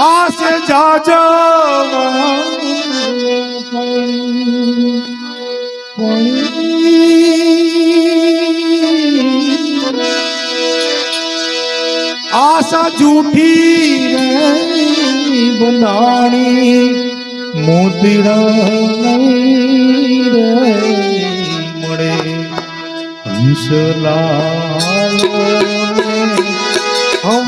આસે જાજો. આશા જૂઠી બનાણી મોતીડા મળે હંસલાલો